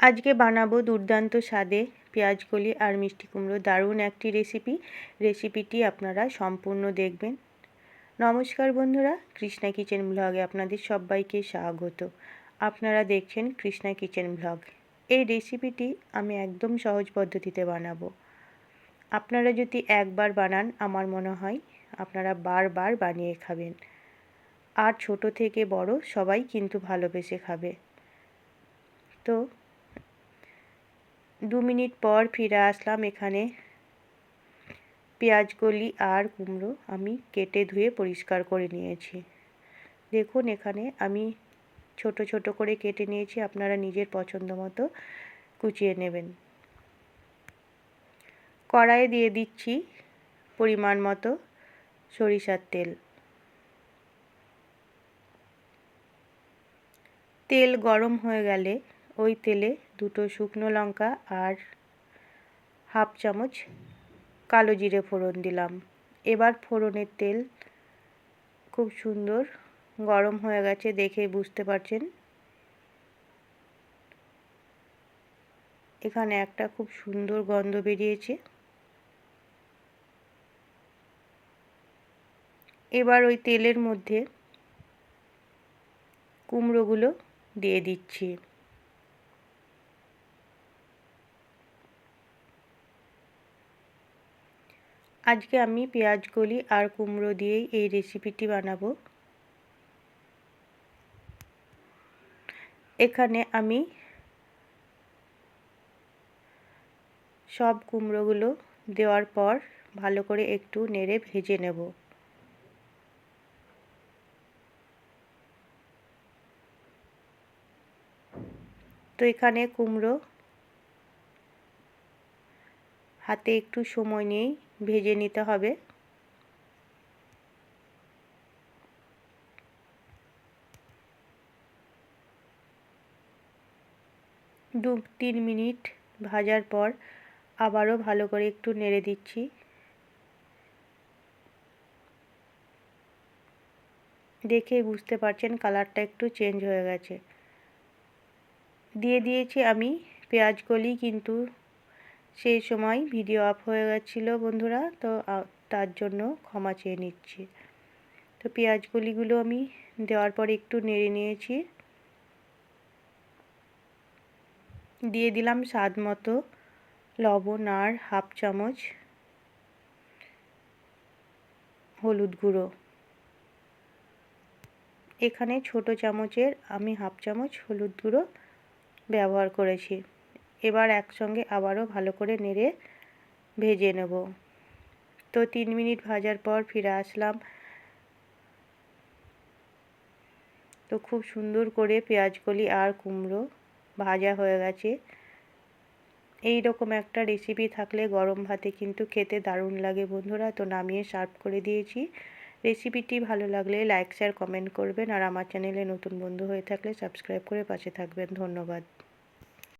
আজকে বানাবো দুর্দান্ত স্বাদে পেঁয়াজ কলি আর মিষ্টি কুমড়ো। দারুণ একটি রেসিপি রেসিপিটি আপনারা সম্পূর্ণ দেখবেন। নমস্কার বন্ধুরা, কৃষ্ণা কিচেন ব্লগে আপনাদের সবাইকে স্বাগত। আপনারা দেখছেন কৃষ্ণা কিচেন ব্লগ। এই রেসিপিটি আমি একদম সহজ পদ্ধতিতে বানাবো। আপনারা যদি একবার বানান, আমার মনে হয় আপনারা বারবার বানিয়ে খাবেন। আর ছোট থেকে বড় সবাই কিন্তু ভালোবেসে খাবে। তো দু মিনিট পর ফিরে আসলাম এখানে। পেঁয়াজকলি আর কুমড়ো আমি কেটে ধুয়ে পরিষ্কার করে নিয়েছি। দেখুন এখানে আমি ছোট ছোট করে কেটে নিয়েছি, আপনারা নিজের পছন্দ মতো কুচিয়ে নেবেন। কড়াইয়ে দিয়ে দিচ্ছি পরিমাণ মতো সরিষার তেল। তেল গরম হয়ে গেলে ওই তেলে দুটো শুকনো লঙ্কা আর হাফ চামচ কালো জিরে ফোড়ন দিলাম। এবার ফোড়নের তেল খুব সুন্দর গরম হয়ে গেছে দেখে বুঝতে পারছেন। এখানে একটা খুব সুন্দর গন্ধ বেরিয়েছে। এবার ওই তেলের মধ্যে কুমড়োগুলো দিয়ে দিচ্ছি। আজকে আমি পেঁয়াজ কলি আর কুমড়ো দিয়েই এই রেসিপিটি বানাবো। এখানে আমি সব কুমড়োগুলো দেওয়ার পর ভালো করে একটু নেড়ে ভেজে নেব। তো এখানে কুমড়ো হাতে একটু সময় নিয়েই ভেজে নিতে হবে। দু তিন মিনিট ভাজার পর আবারও ভালো করে একটু নেড়ে দিচ্ছি। দেখে বুঝতে পারছেন কালারটা একটু চেঞ্জ হয়ে গেছে। দিয়ে দিয়েছি আমি পেঁয়াজ কলি কিন্তু সেই সময় ভিডিও অফ হয়ে গেছিল বন্ধুরা, তো তার জন্য ক্ষমা চেয়ে নিচ্ছি। তো পেঁয়াজগুলিগুলো আমি দেওয়ার পর একটু নেড়ে নিয়েছি। দিয়ে দিলাম স্বাদ মতো লবণ আর হাফ চামচ হলুদ গুঁড়ো। এখানে ছোট চামচের আমি হাফ চামচ হলুদ গুঁড়ো ব্যবহার করেছি। এবার একসঙ্গে আবারও ভালো করে নেড়ে ভেজে নেব। তো তিন মিনিট ভাজার পর ফিরে আসলাম। তো খুব সুন্দর করে পেঁয়াজকলি আর কুমড়ো ভাজা হয়ে গেছে। এই রকম একটা রেসিপি থাকলে গরম ভাতে কিন্তু খেতে দারুণ লাগে বন্ধুরা। তো নামিয়ে সার্ভ করে দিয়েছি। রেসিপিটি ভালো লাগলে লাইক শেয়ার কমেন্ট করবেন। আর আমার চ্যানেলে নতুন বন্ধু হয়ে থাকলে সাবস্ক্রাইব করে পাশে থাকবেন। ধন্যবাদ।